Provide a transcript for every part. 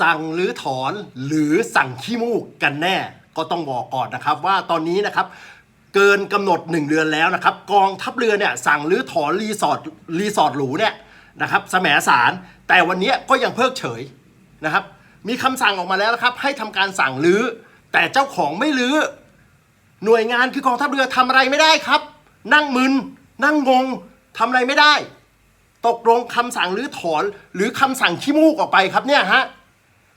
สั่งหรือถอนหรือสั่งขี้มูกกันแน่ ก็ต้องบอกก่อนนะครับ ว่าตอนนี้นะครับเกินกำหนด 1 เดือนแล้วนะครับ กองทัพเรือเนี่ยสั่งหรือถอนรีสอร์ทรีสอร์ทหรูเนี่ยนะครับแสมสาร แต่วันนี้ก็ยังเพิกเฉยนะครับ มีคำสั่งออกมาแล้วนะครับ ให้ทำการสั่งรื้อแต่เจ้าของไม่รื้อหน่วยงานคือกองทัพเรือทำอะไรไม่ได้ครับ นั่งมึน นั่งงงทำอะไรไม่ได้ ตกลงคำสั่งหรือถอนหรือคำสั่งขี้มูกออกไปครับเนี่ยฮะ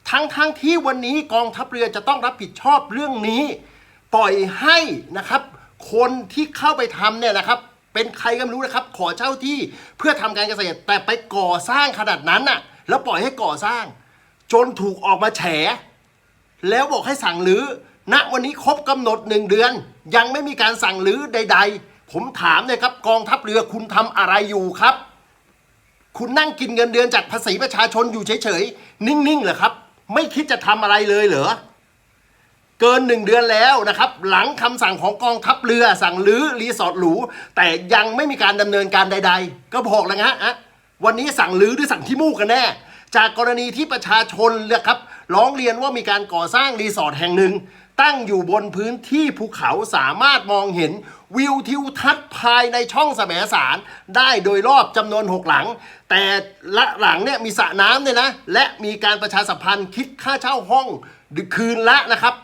ทั้งทั้งที่วันนี้กองทัพเรือจะต้องรับผิดชอบเรื่องนี้ ปล่อยให้นะครับ คนที่เข้าไปทำเนี่ยนะครับ เป็นใครก็ไม่รู้นะครับ ขอเช่าที่เพื่อทำการเกษตร แต่ไปก่อสร้างขนาดนั้นน่ะ แล้วปล่อยให้ก่อสร้าง จนถูกออกมาแฉ แล้วบอกให้สั่งรื้อณวันนี้ครบกำหนดหนึ่งเดือน ยังไม่มีการสั่งรื้อใด ๆ ผมถามเลยครับ กองทัพเรือคุณทำอะไรอยู่ครับ คุณนั่งกินเงินเดือนจากภาษีประชาชนอยู่เฉยๆ นิ่งๆเหรอครับ ไม่คิดจะทำอะไรเลยเหรอ เกินหนึ่งเดือนแล้วนะครับ หลังคำสั่งของกองทัพเรือสั่งรื้อรีสอร์ทหรูแต่ยังไม่มีการดำเนินการใด ๆ ก็บอกแล้วนะฮะวันนี้สั่งรื้อหรือสั่งที่มูกกันแน่ จากกรณีที่ประชาชนเนี่ยครับร้องเรียนว่ามีการก่อสร้างรีสอร์ทแห่งหนึ่ง ตั้งอยู่บนพื้นที่ภูเขาสามารถมองเห็นวิวทิวทัศน์ภายในช่องแสมสารได้โดยรอบจำนวน 6 หลัง แต่ละหลังเนี่ยมีสระน้ำเนี่ยนะ และมีการประชาสัมพันธ์คิดค่าเช่าห้องคืนละนะครับ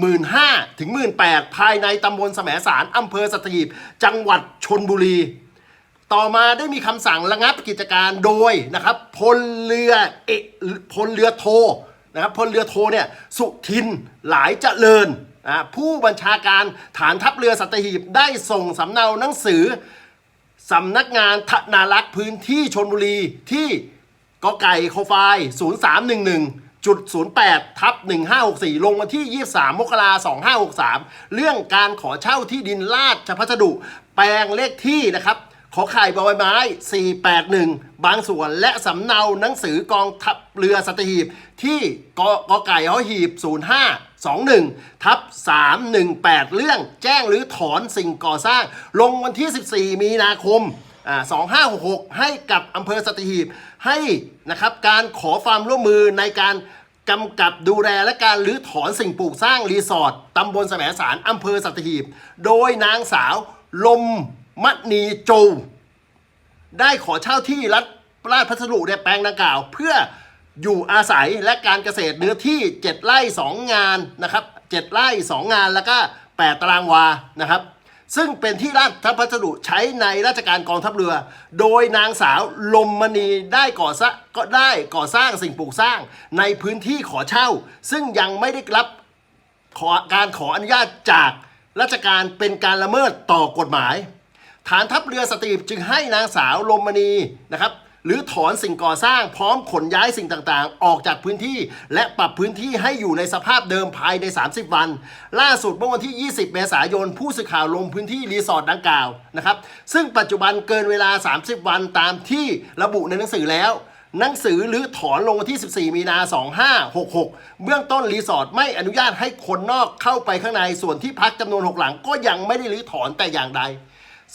หมื่นห้าถึงหมื่นแปดภายในตำบลแสมสารอำเภอสัตหีบจังหวัดชนบุรี ต่อมาได้มีคำสั่งระงับกิจการโดยนะครับพลเรือเอกพลเรือโท นะครับพลเรือโทเนี่ยสุทินหลายเจริญอ่าผู้บัญชาการฐานทัพเรือสัตหีบได้ส่งสำเนาหนังสือสำนักงานธนารักษ์พื้นที่ชนบุรีที่กไก่โคไฟ0311จุด08ทับ1564 ลงวันที่ 23 มกราคม2563 เรื่องการขอเช่าที่ดินราชพัสดุ แปลงเลขที่นะครับ ขอไข่บอยไม้ 481 บางส่วนและสำเนาหนังสือกองทัพเรือสัตหีบ ที่กกไก่หอหีบ 0521 ทับ 318 เรื่องแจ้งหรือถอนสิ่งก่อสร้าง ลงวันที่ 14 มีนาคม 2566 ให้กับอำเภอสัตหีบ ให้นะครับการขอความร่วมมือในการกำกับดูแลและการรื้อถอนสิ่งปลูกสร้างรีสอร์ทตำบลแสมสารอำเภอสัตหีบ โดยนางสาวลม มณีโจวได้ขอเช่าที่รัฐราชพัสดุในแปลงดังกล่าว เพื่ออยู่อาศัยและการเกษตรเนื้อที่ 7 ไร่ 2 งานนะครับ 7 ไร่ 2 งานแล้วก็ 8 ตารางวานะครับ ซึ่งเป็นที่ราชพัสดุใช้ในราชการกองทัพเรือ โดยนางสาวลมมณีได้ก่อสร้างก็ได้ก่อสร้างสิ่งปลูกสร้างในพื้นที่ขอเช่า ซึ่งยังไม่ได้รับขอการขออนุญาตจากราชการเป็นการละเมิดต่อกฎหมาย ฐานทัพเรือสตรีบจึงให้นางสาวลมมณีนะครับหรือถอนสิ่งก่อสร้างพร้อมขนย้ายสิ่งต่างๆ ออกจากพื้นที่ และปรับพื้นที่ให้อยู่ในสภาพเดิมภายใน 30 วัน ล่าสุดเมื่อวันที่ 20 เมษายน ผู้สื่อข่าวลงพื้นที่รีสอร์ทดังกล่าวนะครับซึ่งปัจจุบันเกินเวลา 30 วันตามที่ระบุในหนังสือแล้ว หนังสือหรือถอนลงวันที่ 14 มีนา 2566 เบื้องต้นรีสอร์ทไม่อนุญาตให้คนนอกเข้าไปข้างในส่วนที่พักจำนวน 6 หลังก็ยังไม่ได้รื้อถอนแต่อย่างใด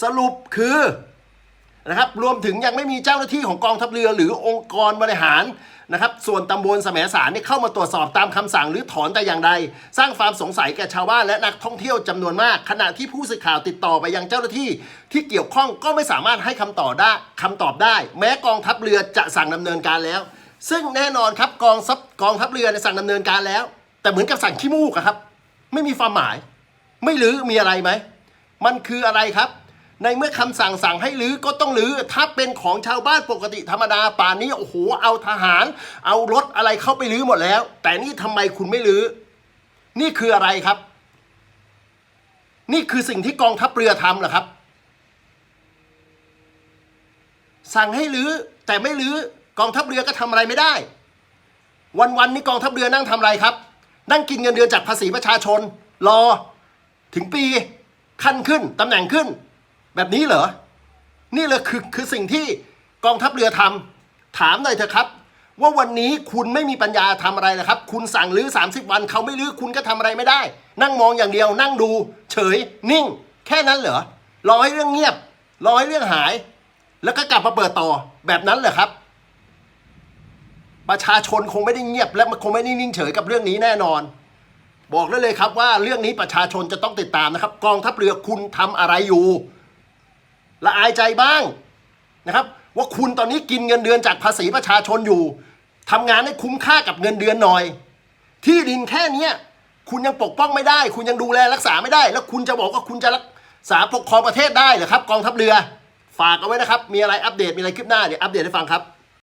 สรุปคือนะครับรวมถึงยังไม่มีเจ้าหน้าที่ของกองทัพเรือ หรือองค์กรบริหารนะครับส่วนตำบลแสมสารเนี่ยเข้ามาตรวจสอบตามคำสั่งหรือถอนแต่อย่างใด สร้างความสงสัยแก่ชาวบ้านและนักท่องเที่ยวจำนวนมาก ขณะที่ผู้สื่อข่าวติดต่อไปยังเจ้าหน้าที่ที่เกี่ยวข้องก็ไม่สามารถให้คำตอบได้คำตอบได้ แม้กองทัพเรือจะสั่งดำเนินการแล้ว ซึ่งแน่นอนครับกองทัพกองทัพเรือในสั่งดำเนินการแล้ว แต่เหมือนกับสั่งขี้มูกอะครับ ไม่มีความหมาย ไม่รื้อมีอะไรไหมมันคืออะไรครับ ในเมื่อคำสั่งสั่งให้รื้อก็ต้องรื้อถ้าเป็นของชาวบ้านปกติธรรมดาป่านนี้โอ้โหเอาทหาร เอารถอะไรเข้าไปรื้อหมดแล้ว แต่นี่ทำไมคุณไม่รื้อนี่คืออะไรครับ นี่คือสิ่งที่กองทัพเรือทำเหรอครับ สั่งให้รื้อแต่ไม่รื้อกองทัพเรือก็ทำอะไรไม่ได้ วันๆนี้กองทัพเรือนั่งทำอะไรครับ นั่งกินเงินเดือนจากภาษีประชาชน รอ ถึงปีขั้นขึ้นตำแหน่งขึ้น แบบนี้เหรอ นี่เลยคือคือสิ่งที่กองทัพเรือทำถามหน่อยเถอะครับ ว่าวันนี้คุณไม่มีปัญญาทำอะไรเลยครับ คุณสั่งรื้อ 30 วันเขาไม่รื้อคุณก็ทำอะไรไม่ได้ นั่งมองอย่างเดียว นั่งดู เฉย นิ่ง แค่นั้นเหรอรอให้เรื่องเงียบรอให้เรื่องหาย แล้วก็กลับมาเปิดต่อแบบนั้นเหรอครับ ประชาชนคงไม่ได้เงียบ และมันคงไม่ได้นิ่งเฉยกับเรื่องนี้แน่นอน บอกได้เลยครับว่าเรื่องนี้ประชาชนจะต้องติดตามนะครับ กองทัพเรือคุณทำอะไรอยู่ ละอายใจบ้างนะครับ ว่าคุณตอนนี้กินเงินเดือนจากภาษีประชาชนอยู่ทำงานให้คุ้มค่ากับเงินเดือนหน่อย ที่ดินแค่เนี้คุณยังปกป้องไม่ได้ คุณยังดูแลรักษาไม่ได้ แล้วคุณจะบอกว่าคุณจะรักษาปกครองประเทศได้เหรอครับ กองทัพเรือ ฝากเอาไว้นะครับ มีอะไรอัปเดตมีอะไรคืบหน้าเดี๋ยวอัปเดตให้ฟังครับ